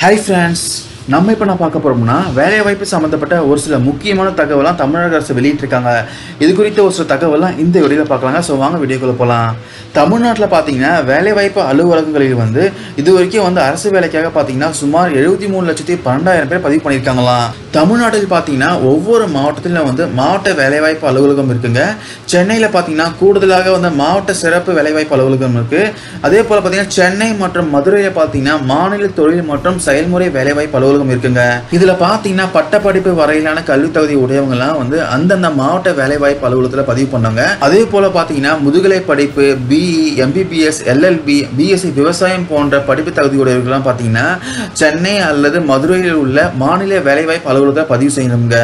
Hi friends, நம்ம இப்போ நான் பார்க்க போகிறோம்னா வேலைவாய்ப்பு சம்மந்தப்பட்ட ஒரு சில முக்கியமான தகவலாம் தமிழக அரசு வெளியிட்டிருக்காங்க. இது குறித்த ஒரு சில தகவலாம் இந்த வீடியோவில் பார்க்கலாங்க. ஸோ வாங்க வீடியோக்குள்ளே போகலாம் தமிழ்நாட்டில் பார்த்தீங்கன்னா வேலைவாய்ப்பு அலுவலகங்களில் வந்து இது வரைக்கும் வந்து அரசு வேலைக்காக பார்த்தீங்கன்னா சுமார் எழுபத்தி மூணு லட்சத்தி பன்னெண்டாயிரம் பேர் பதிவு பண்ணியிருக்காங்களாம். தமிழ்நாட்டில் பார்த்தீங்கன்னா ஒவ்வொரு மாவட்டத்திலும் வந்து மாவட்ட வேலைவாய்ப்பு அலுவலகம் இருக்குங்க. சென்னையில் பார்த்தீங்கன்னா கூடுதலாக வந்து மாவட்ட சிறப்பு வேலைவாய்ப்பு அலுவலகம் இருக்குது அதே போல் பார்த்தீங்கன்னா சென்னை மற்றும் மதுரையில் பார்த்தீங்கன்னா மாநில தொழில் மற்றும் செயல்முறை வேலைவாய்ப்பு அலுவலகம் இருக்குங்க. இதில் பார்த்தீங்கன்னா பட்டப்படிப்பு வரையிலான கல்வி தகுதி உடையவங்கலாம் வந்து அந்தந்த மாவட்ட வேலைவாய்ப்பு அலுவலகத்தில் பதிவு பண்ணாங்க. அதே போல் பார்த்தீங்கன்னா முதுகலை படிப்பு பிஇ எம்பிபிஎஸ் எல்எல்பி பிஎஸ்சி விவசாயம் போன்ற படிப்பு தகுதி உடையவர்கள்லாம் பார்த்தீங்கன்னா சென்னை அல்லது மதுரையில் உள்ள மாநில வேலைவாய்ப்பு அலுவலகத்தை பதிவு செய்யணுங்க.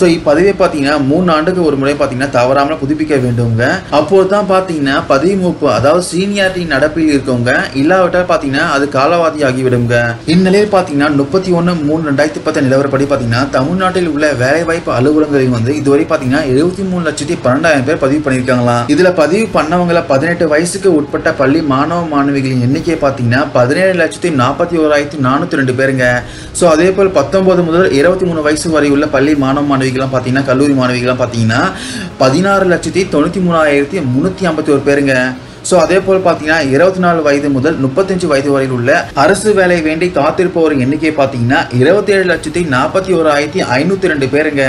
ஸோ இப்பதவியை பார்த்தீங்கன்னா மூணு ஆண்டுக்கு ஒரு முறை பார்த்தீங்கன்னா தவறாமல் புதுப்பிக்க வேண்டுங்க அப்போது தான் பார்த்தீங்கன்னா பதவி மூப்பு அதாவது சீனியாரிட்டி நடப்பில் இருக்கவங்க இல்லாவிட்டால் பார்த்தீங்கன்னா அது காலவாதி ஆகிவிடுங்க இந்நிலையில் பார்த்தீங்கன்னா முப்பத்தி ஒன்று மூணு ரெண்டாயிரத்தி பத்து நிலவரப்படி பார்த்தீங்கன்னா தமிழ்நாட்டில் உள்ள வேலைவாய்ப்பு அலுவலகங்களில் வந்து இதுவரை பார்த்தீங்கன்னா எழுபத்தி மூணு லட்சத்தி பன்னெண்டாயிரம் பேர் பதிவு பண்ணியிருக்காங்களாம் இதில் பதிவு பண்ணவங்கள பதினெட்டு வயசுக்கு உட்பட்ட பள்ளி மாணவ மாணவிகளின் எண்ணிக்கை பார்த்தீங்கன்னா பதினேழு லட்சத்தி நாற்பத்தி ஓராயிரத்தி நானூற்றி ரெண்டு பேருங்க. ஸோ அதே போல் பத்தொன்பது முதல் இருபத்தி மூணு வயசு வரை உள்ள பள்ளி மாணவ மாணவிகள்லாம் பார்த்தீங்கன்னா கல்லூரி மாணவிகள்லாம் பார்த்தீங்கன்னா பதினாறு லட்சத்தி தொண்ணூற்றி மூணாயிரத்தி முந்நூற்றி ஐம்பத்தி ஒரு பேருங்க. ஸோ அதே போல் பார்த்தீங்கன்னா இருபத்தி நாலு வயது முதல் முப்பத்தஞ்சு வயது வரையில் உள்ள அரசு வேலை வேண்டி காத்திருப்பவர் எண்ணிக்கை பார்த்தீங்கன்னா இருபத்தி ஏழு லட்சத்தி நாற்பத்தி ஓராயிரத்தி ஐநூற்றி ரெண்டு பேருங்க.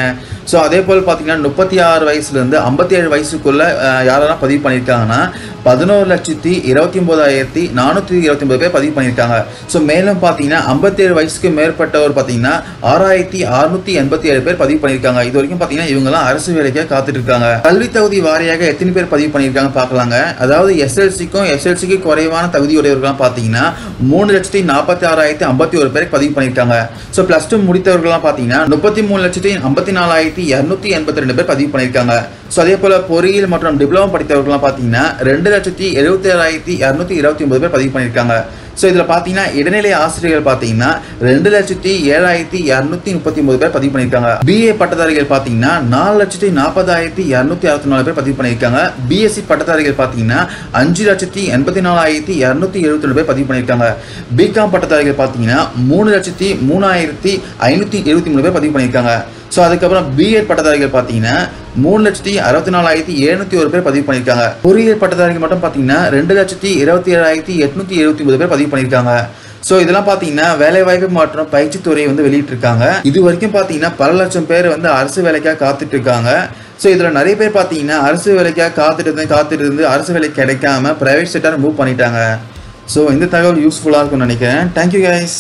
ஸோ அதே போல் பார்த்தீங்கன்னா முப்பத்தி ஆறு வயசுலேருந்து ஐம்பத்தி ஏழு வயசுக்குள்ள யாரெல்லாம் பதிவு பண்ணியிருக்காங்கன்னா பதினோரு லட்சத்தி இருபத்தி ஒன்பதாயிரத்தி நானூற்றி இருபத்தி ஒன்பது பேர் பதிவு பண்ணியிருக்காங்க ஸோ மேலும் பார்த்தீங்கன்னா ஐம்பத்தேழு வயசுக்கு மேற்பட்டவர் பார்த்தீங்கன்னா ஆறாயிரத்தி அறுநூற்றி எண்பத்தி ஏழு பேர் பதிவு பண்ணியிருக்காங்க இது வரைக்கும் பார்த்தீங்கன்னா இவங்கெல்லாம் அரசு வேலைக்காக காத்துட்டு இருக்காங்க கல்வி தகுதி வாரியாக எத்தனை பேர் பதிவு பண்ணியிருக்காங்க பார்க்கலாங்க அதாவது எஸ்எல்சிக்கும் எஸ்எல்சிக்கு குறைவான தகுதியுடையவர்கள்லாம் பார்த்தீங்கன்னா மூணு லட்சத்தி நாற்பத்தி ஆறாயிரத்தி ஐம்பத்தி ஒரு பேருக்கு பதிவு பண்ணியிருக்காங்க ஸோ ப்ளஸ் டூ முடித்தவர்கள்லாம் பார்த்தீங்கன்னா முப்பத்தி மூணு லட்சத்தி ஐம்பத்தி நாலாயிரத்தி இரநூத்தி எண்பத்தி ரெண்டு பேர் பதிவு பண்ணியிருக்காங்க. ஸோ அதே போல் பொறியியல் மற்றும் டிப்ளமோ படித்தவர்கள்லாம் பார்த்தீங்கன்னா ரெண்டு லட்சத்தி எழுபத்தி ஏழாயிரத்தி இரநூத்தி இருபத்தி ஒன்பது பேர் பதிவு பண்ணியிருக்காங்க. ஸோ இதில் பார்த்தீங்கன்னா இடைநிலை ஆசிரியர்கள் பார்த்தீங்கன்னா ரெண்டு லட்சத்தி ஏழாயிரத்தி இரநூத்தி முப்பத்தி ஒன்பது பேர் பதிவு பண்ணியிருக்காங்க. பிஏ பட்டதாரிகள் பார்த்தீங்கன்னா நாலு லட்சத்தி நாற்பதாயிரத்தி இரநூத்தி அறுபத்தி நாலு பேர் பதிவு பண்ணியிருக்காங்க. பிஎஸ்சி பட்டதாரிகள் பார்த்தீங்கன்னா அஞ்சு லட்சத்தி எண்பத்தி நாலாயிரத்தி இரநூத்தி எழுபத்தி ரெண்டு பேர் பதிவு பண்ணியிருக்காங்க. பிகாம் பட்டதாரிகள் பார்த்தீங்கன்னா மூணு லட்சத்தி மூணாயிரத்தி ஐநூற்றி எழுபத்தி மூணு பேர் பதிவு பண்ணியிருக்காங்க. ஸோ அதுக்கப்புறம் பிஎட் பட்டதாரிகள் பார்த்தீங்கன்னா மூணு லட்சத்தி அறுபத்தி நாலாயிரத்தி எழுநூத்தி ஒரு பேர் பதிவு பண்ணியிருக்காங்க. பொறியியல் பட்டதாரிக்கு மட்டும் பார்த்தீங்கன்னா ரெண்டு லட்சத்தி இருபத்தி ஏழாயிரத்தி எட்நூத்தி எழுபத்தி ஒன்பது பேர் பதிவு பண்ணியிருக்காங்க. ஸோ இதெல்லாம் பார்த்தீங்கன்னா வேலைவாய்ப்பு மற்றும் பயிற்சித்துறையை வந்து வெளியிட்டிருக்காங்க. இது வரைக்கும் பார்த்தீங்கன்னா பல லட்சம் பேர் வந்து அரசு வேலைக்காக காத்துட்டு இருக்காங்க ஸோ இதில் நிறைய பேர் பார்த்தீங்கன்னா அரசு வேலைக்காக காத்துட்டு இருந்து காத்துட்டு இருந்து அரசு வேலை கிடைக்காம ப்ரைவேட் செக்டர் மூவ் பண்ணிட்டாங்க. ஸோ இந்த தகவல் யூஸ்ஃபுல்லாக இருக்கும்னு நினைக்கிறேன். Thank you guys